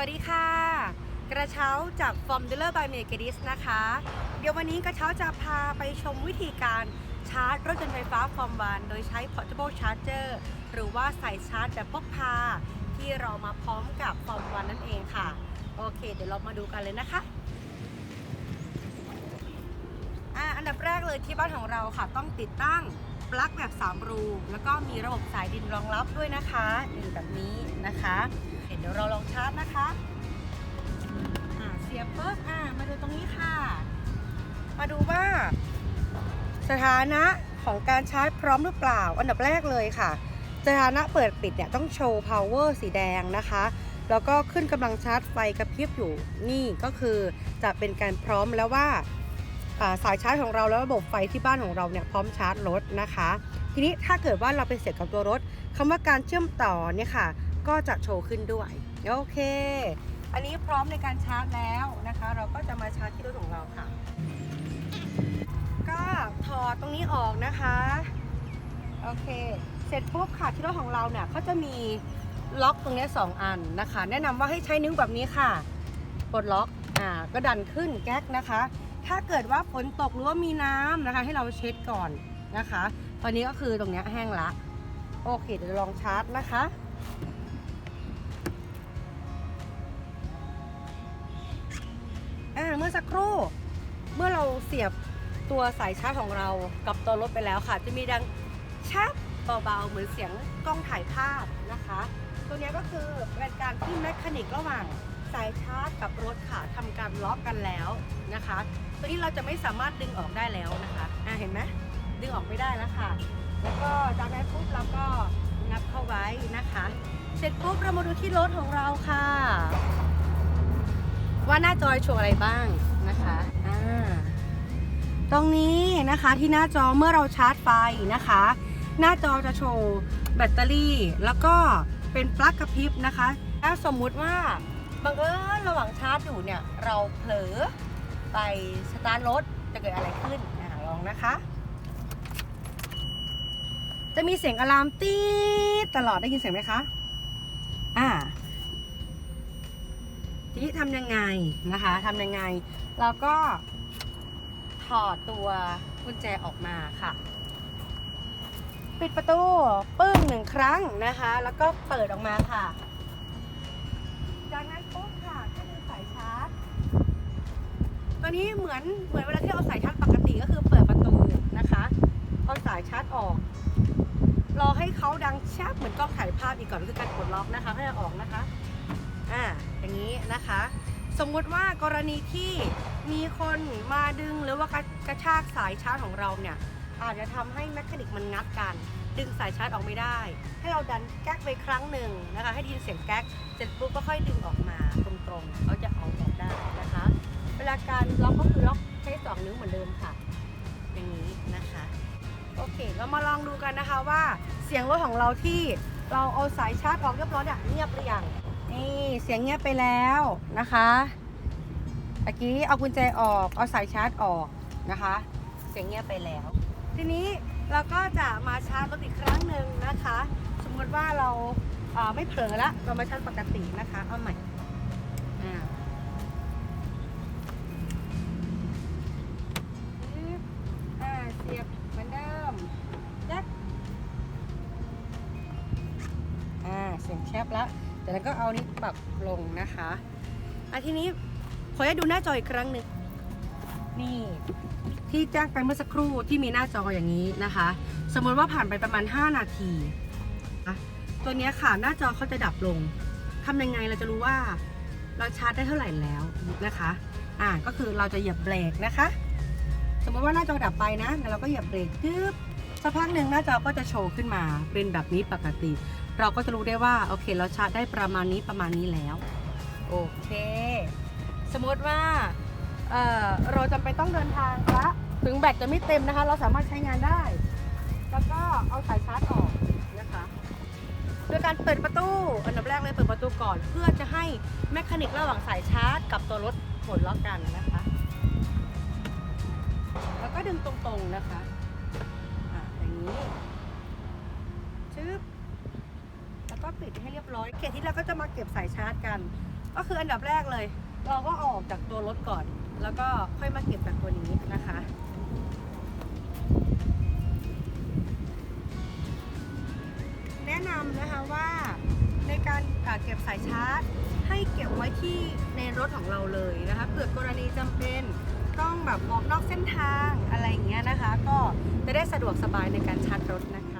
วัสดีค่ะ กระเช้าจาก From Dealer by m e g a d i s นะคะ เดี๋ยววันนี้กระเช้าจะพาไปชมวิธีการชาร์จรถยนต์ไฟฟ้า Form 1โดยใช้ Portable Charger หรือว่าใส่ชาร์จแบบพกพา ที่เรามาพร้อมกับ Form 1นั่นเองค่ะ โอเค เดี๋ยวเรามาดูกันเลยนะคะอ่าอันดับแรกเลยที่บ้านของเราค่ะต้องติดตั้ง ปลั๊กแบบ 3 รู แล้วก็มีระบบสายดินรองรับด้วยนะคะนี่แบบนี้นะคะเดี๋ยวเราลองชาร์จนะคะอ่าเสียบปุ๊บอ่ามาดูตรงนี้ค่ะ มาดูว่า สถานะของการชาร์จพร้อมหรือเปล่า อันดับแรกเลยค่ะ สถานะเปิดปิดเนี่ยต้องโชว์ power สีแดงนะคะ แล้วก็ขึ้นกำลังชาร์จไฟกระพริบอยู่นี่ก็คือจะเป็นการพร้อมแล้วว่าอ่า สายชาร์จของเราแล้วระบบไฟที่บ้านของเราเนี่ยพร้อมชาร์จรถนะคะ ทีนี้ถ้าเกิดว่าเราไปเสร็จกับตัวรถคำว่าการเชื่อมต่อเนี่ยค่ะ ก็จะโชว์ขึ้นด้วยโอเค อันนี้พร้อมในการชาร์จแล้วนะคะ เราก็จะมาชาร์จที่รถของเราค่ะ ก็ถอดตรงนี้ออกนะคะโอเค เสร็จปุ๊บค่ะที่รถของเราเนี่ยเขาจะมีล็อกตรงนี้ยสองอันนะคะ แนะนำว่าให้ใช้นิ้วแบบนี้ค่ะ ปลดล็อกอ่าก็ดันขึ้นแก๊กนะคะ ถ้าเกิดว่าฝนตกหรือว่ามีน้ำนะคะ ให้เราเช็ดก่อนนะคะ ตอนนี้ก็คือตรงนี้แห้งละ โอเคเดี๋ยวลองชาร์จนะคะ เมื่อสักครู่เมื่อเราเสียบตัวสายชาร์จของเรากับตัวรถไปแล้วค่ะ จะมีดังชับเบาๆ เหมือนเสียงกล้องถ่ายภาพนะคะ ตัวนี้ก็คือเป็นการที่แมคานิกระหว่าง สายชาร์จกับรถค่ะทำการล็อกกันแล้วนะคะ ตัวนี้เราจะไม่สามารถดึงออกได้แล้วนะคะอ่าเห็นไหมดึงออกไม่ได้แล้วค่ะ แล้วก็จากนั้นปุ๊บเราก็งับเข้าไว้นะคะ เสร็จปุ๊บเรามาดูที่รถของเราค่ะ ว่าหน้าจอยโชว์อะไรบ้างนะคะอ่าตรงนี้นะคะที่หน้าจอเมื่อเราชาร์จไฟนะคะ หน้าจอจะโชว์แบตเตอรี่ แล้วก็เป็นปลั๊กกระพริบนะคะ ถ้าสมมุติว่า บังเอิญระหว่างชาร์จอยู่เนี่ย เราเผลอไปสตาร์ทรถจะเกิดอะไรขึ้นอ่าลองนะคะ จะมีเสียงอะลามตีตลอดได้ยินเสียงไหมคะ อ่า ทีนี้ทำยังไงนะคะทำยังไง เราก็ถอดตัวกุญแจออกมาค่ะ ปิดประตูปึ้งหนึ่งครั้งนะคะ แล้วก็เปิดออกมาค่ะ จากนั้นปุ๊บค่ะก็คือสายชาร์จ ตัวนี้เหมือนเหมือนเวลาที่เอาสายชาร์จปกติก็คือเปิดประตูนะคะเอาสายชาร์จออก รอให้เขาดังแชบเหมือนกล้องถ่ายภาพอีกก่อนคือการกดล็อกนะคะให้อออกนะคะอ่าอย่างนี้นะคะ สมมุติว่ากรณีที่มีคนมาดึงหรือว่ากระกระชากสายชาร์จของเราเนี่ยอาจจะทำให้แมคานิกมันงัดกัน ดึงสายชาร์จออกไม่ได้ ให้เราดันแก๊กไปครั้งหนึ่งนะคะ ให้ได้ยินเสียงแก๊กเสร็จปุ๊บก็ค่อยดึงออกมาตรงๆเขาจะเอาออกได้ เวลาการล็อกก็คือล็อกใช้สองนิ้วเหมือนเดิมค่ะ อย่างนี้นะคะ โอเค เรามาลองดูกันนะคะว่าเสียงรถของเราที่เราเอาสายชาร์จออกเรียบร้อยเนี่ยเงียบหรือยังนี่เสียงเงียบไปแล้วนะคะตะกี้เอากุญแจออกเอาสายชาร์จออกนะคะ เสียงเงียบไปแล้ว ทีนี้เราก็จะมาชาร์จรถอีกครั้งหนึ่งนะคะ สมมติว่าเราเอ่อไม่เผลอละเรามาชาร์จปกตินะคะ แคบแล้วจากนั้นก็เอานี้ปรับลงนะคะอะทีนี้ขอให้ดูหน้าจออีกครั้งหนึ่งนี่ที่แจ้งไปเมื่อสักครู่ที่มีหน้าจออย่างนี้นะคะ สมมติว่าผ่านไปประมาณ 5 นาทีตัวนี้ค่ะหน้าจอเขาจะดับลงทำยังไงเราจะรู้ว่า เราชาร์จได้เท่าไหร่แล้วนะคะอ่าก็คือเราจะเหยียบเบรกนะคะ สมมติว่าหน้าจอดับไปนะแล้วเราก็เหยียบเบรกปึ๊บ สักพักหนึ่งหน้าจอก็จะโชว์ขึ้นมาเป็นแบบนี้ปกติ เราก็จะรู้ได้ว่าโอเคเราชาร์จได้ประมาณนี้ประมาณนี้แล้วโอเค สมมติว่าเเราจำเป็นต้องเดินทางละถึงแบตจะไม่เต็มนะคะ เราสามารถใช้งานได้ แล้วก็เอาสายชาร์จออกนะคะโดยการเปิดประตูอันดับแรกเลยเปิดประตูก่อน เพื่อจะให้แมคานิกระหว่างสายชาร์จ กับตัวรถปลล็อกกันนะคะ แล้วก็ดึงตรงๆนะคะ นี้ชึบแล้วก็ปิดให้เรียบร้อย เขตที่เราก็จะมาเก็บสายชาร์จกัน ก็คืออันดับแรกเลย เราก็ออกจากตัวรถก่อน แล้วก็ค่อยมาเก็บจากตัวนี้นะคะแนะนำนะคะว่าในการเก็บสายชาร์จ ให้เก็บไว้ที่ในรถของเราเลยนะคะเกิดกรณีจำเป็น แบบออกนอกเส้นทางอะไรอย่างเงี้ยนะคะ ก็จะได้สะดวกสบายในการชาร์จรถนะคะ